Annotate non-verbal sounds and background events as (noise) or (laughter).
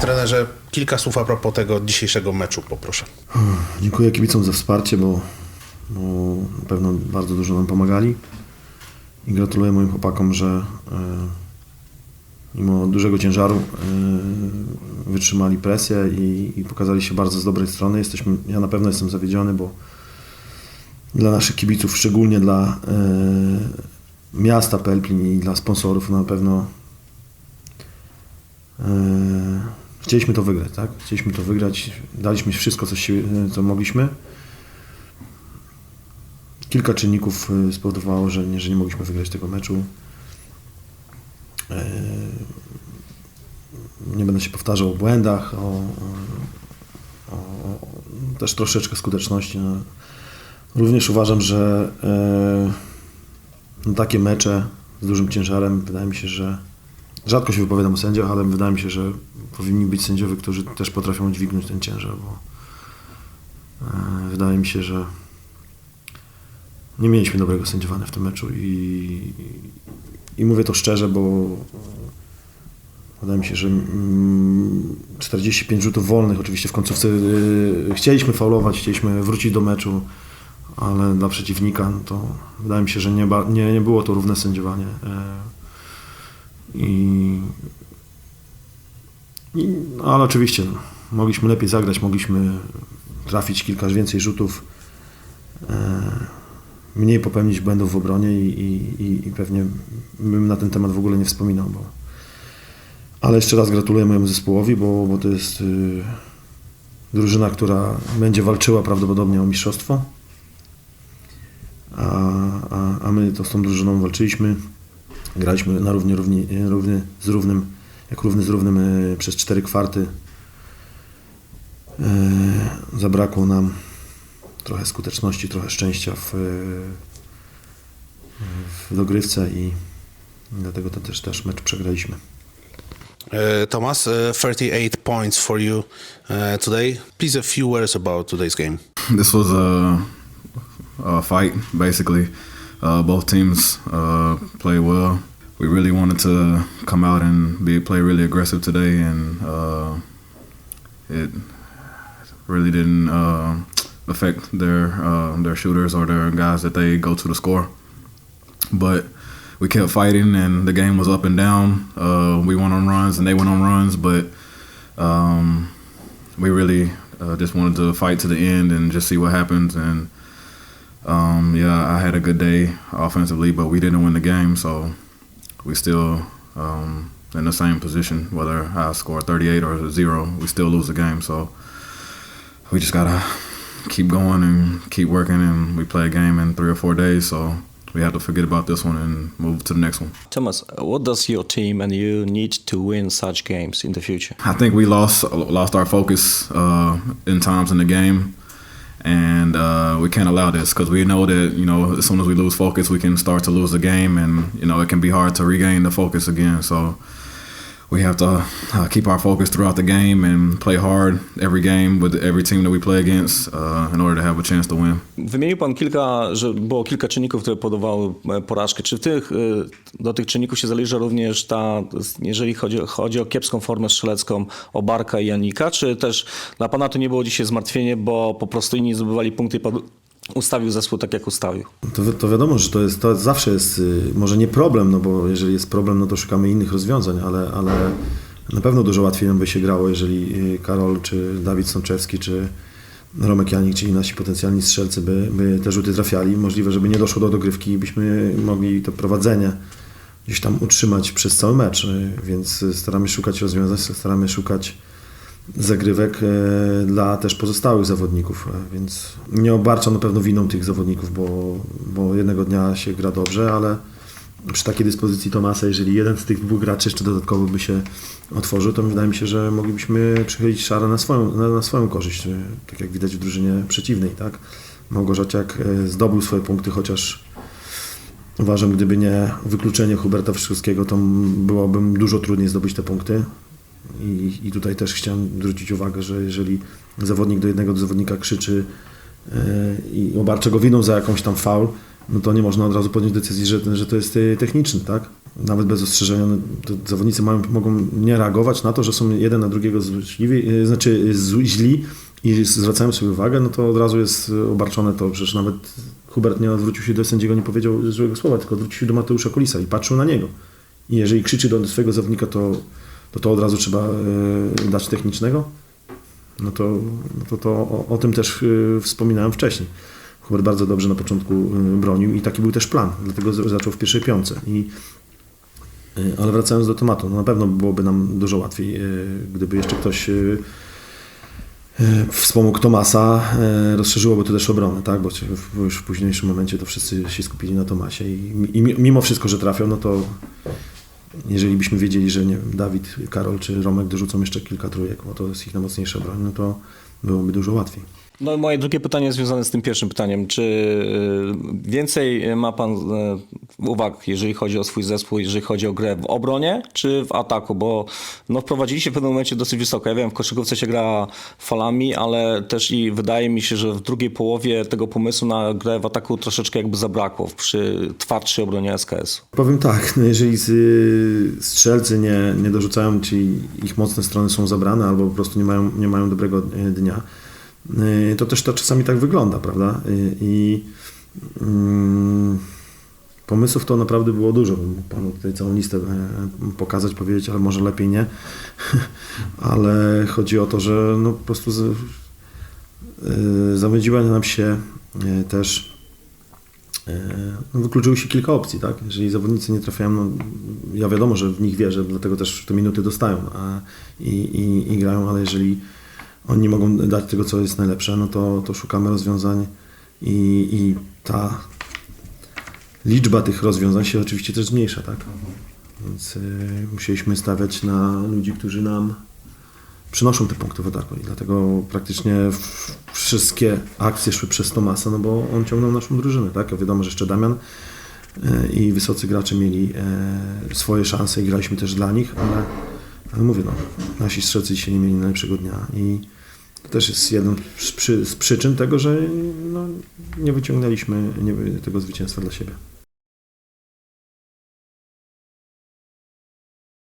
Trenerze, kilka słów a propos tego dzisiejszego meczu, poproszę. Dziękuję kibicom za wsparcie, bo, bo na pewno bardzo dużo nam pomagali. I gratuluję moim chłopakom, że e, mimo dużego ciężaru e, wytrzymali presję i, i pokazali się bardzo z dobrej strony. Jesteśmy, ja na pewno jestem zawiedziony, bo dla naszych kibiców, szczególnie dla e, miasta Pelplin i dla sponsorów na pewno chcieliśmy to wygrać, tak? Chcieliśmy to wygrać, daliśmy wszystko, co, się, co mogliśmy. Kilka czynników e, spowodowało, że nie, że nie mogliśmy wygrać tego meczu. E, Nie będę się powtarzał o błędach, o, o, o też troszeczkę skuteczności. No. Również uważam, że e, no takie mecze z dużym ciężarem, wydaje mi się, że rzadko się wypowiadam o sędziach, ale wydaje mi się, że powinni być sędziowie, którzy też potrafią dźwignąć ten ciężar, bo e, wydaje mi się, że nie mieliśmy dobrego sędziowania w tym meczu i, i mówię to szczerze, bo wydaje mi się, że mm, 45 rzutów wolnych, oczywiście w końcówce y, chcieliśmy faulować, chcieliśmy wrócić do meczu, ale dla przeciwnika no to wydaje mi się, że nie, nie, nie było to równe sędziowanie. I, i, no, ale oczywiście no, mogliśmy lepiej zagrać, mogliśmy trafić kilka więcej rzutów, e, mniej popełnić błędów w obronie i, i, i- i pewnie bym na ten temat w ogóle nie wspominał. Bo... Ale jeszcze raz gratuluję mojemu zespołowi, bo, bo to jest y, drużyna, która będzie walczyła prawdopodobnie o mistrzostwo. A, a, a my to z tą drużyną walczyliśmy. Graliśmy na równi, równi, równy z równym, jak równy z równym y, przez cztery kwarty. Y, Zabrakło nam trochę skuteczności, trochę szczęścia w, w dogrywce i dlatego to też, też mecz przegraliśmy. Thomas, uh, 38 points for you uh, today. Please, a few words about today's game. This was a, a fight, basically. Uh, both teams uh, played well. We really wanted to come out and be play really aggressive today, and uh, it really didn't uh, affect their uh, their shooters or their guys that they go to the score. But we kept fighting, and the game was up and down. Uh, we went on runs, and they went on runs, but um, we really just wanted to fight to the end and just see what happens. And um, yeah, I had a good day offensively, but we didn't win the game, so we still um, in the same position. Whether I score 38 or zero, we still lose the game. So we just gotta keep going and keep working. And we play a game in three or four days, so we have to forget about this one and move to the next one. Thomas, what does your team and you need to win such games in the future? I think we lost lost our focus uh, in times in the game, and uh, we can't allow this because we know that you know as soon as we lose focus, we can start to lose the game, and you know it can be hard to regain the focus again. So we have to uh, keep our focus throughout the game and play hard every game with every team that we play against uh, in order to have a chance to win. Wymienił Pan kilka, że było kilka czynników, które powodowały e, porażkę. Czy tych, e, do tych czynników się zależy również ta, jeżeli chodzi, chodzi o kiepską formę strzelecką, o Barka i Janika, czy też dla Pana to nie było dzisiaj zmartwienie, bo po prostu inni zdobywali punkty ustawił zespół tak, jak ustawił? To, wi- to wiadomo, że to, jest, to zawsze jest, y, może nie problem, no bo jeżeli jest problem, no to szukamy innych rozwiązań, ale, ale na pewno dużo łatwiej by się grało, jeżeli y, Karol, czy Dawid Sączewski, czy Romek Janik, czyli nasi potencjalni strzelcy by, by te rzuty trafiali. Możliwe, żeby nie doszło do dogrywki i byśmy mogli to prowadzenie gdzieś tam utrzymać przez cały mecz, y, więc y, staramy szukać rozwiązań, staramy szukać zagrywek e, dla też pozostałych zawodników, e, więc nie obarczam na pewno winą tych zawodników, bo, bo jednego dnia się gra dobrze, ale przy takiej dyspozycji Tomasa, jeżeli jeden z tych dwóch graczy jeszcze dodatkowo by się otworzył, to wydaje mi się, że moglibyśmy przychylić szarę na swoją, na, na swoją korzyść, e, tak jak widać w drużynie przeciwnej, tak? Małgorzaciak e, zdobył swoje punkty, chociaż uważam, gdyby nie wykluczenie Huberta Wrzykowskiego, to byłoby dużo trudniej zdobyć te punkty. I, I tutaj też chciałem zwrócić uwagę, że jeżeli zawodnik do jednego zawodnika krzyczy e, i obarcza go winą za jakąś tam faul, no to nie można od razu podjąć decyzji, że, że to jest e, techniczny, tak? nawet bez ostrzeżenia, zawodnicy mają, mogą nie reagować na to, że są jeden na drugiego złośliwi, e, znaczy źli i zwracają sobie uwagę, no to od razu jest obarczone to, przecież nawet Hubert nie odwrócił się do sędziego, nie powiedział złego słowa, tylko odwrócił się do Mateusza Kolisa i patrzył na niego. I jeżeli krzyczy do swojego zawodnika, to to, to od razu trzeba e, dać technicznego. No to, no to, to o, o tym też e, wspominałem wcześniej. Hubert bardzo dobrze na początku e, bronił i taki był też plan, dlatego zaczął w pierwszej piące. I, ale wracając do tematu, no na pewno byłoby nam dużo łatwiej, gdyby jeszcze ktoś wspomógł Tomasa, rozszerzyłoby to też obronę, tak? bo już w późniejszym momencie to wszyscy się skupili na Tomasie i, i mi- mimo wszystko, że trafiał, no to jeżeli byśmy wiedzieli, że nie wiem, Dawid, Karol czy Romek dorzucą jeszcze kilka trójek, bo to jest ich najmocniejsza broń, no to byłoby dużo łatwiej. No i moje drugie pytanie związane z tym pierwszym pytaniem. Czy y, więcej ma pan y, uwag, jeżeli chodzi o swój zespół, jeżeli chodzi o grę w obronie, czy w ataku? Bo no, wprowadziliście w pewnym momencie dosyć wysoko. Ja wiem, w koszykówce się gra falami, ale też i wydaje mi się, że w drugiej połowie tego pomysłu na grę w ataku troszeczkę jakby zabrakło przy twardszej obronie SKS. Powiem tak, no jeżeli z- strzelcy nie, nie dorzucają, czyli ich mocne strony są zabrane albo po prostu nie mają, nie mają dobrego dnia, to też to czasami tak wygląda, prawda? I, i mm, pomysłów to naprawdę było dużo. Bym panu tutaj całą listę e, pokazać, powiedzieć, ale może lepiej nie. (laughs) ale chodzi o to, że no po prostu e, zawodziła nam się też no, wykluczyło się kilka opcji, tak? Jeżeli zawodnicy nie trafiają, no, ja wiadomo, że w nich wierzę, dlatego też te minuty dostają a, i, i, i grają, ale jeżeli oni mogą dać tego, co jest najlepsze, no to, to szukamy rozwiązań i, i ta liczba tych rozwiązań się oczywiście też zmniejsza, tak? Więc y, musieliśmy stawiać na ludzi, którzy nam przynoszą te punkty w ataku i dlatego praktycznie wszystkie akcje szły przez Tomasa, no bo on ciągnął naszą drużynę, tak? Wiadomo, że jeszcze Damian e, i wysocy gracze mieli e, swoje szanse i graliśmy też dla nich, ale, ale mówię, no, nasi strzelcy dzisiaj nie mieli najlepszego dnia i to też jest jeden z, przy, z przyczyn tego, że no, nie wyciągnęliśmy nie, tego zwycięstwa dla siebie.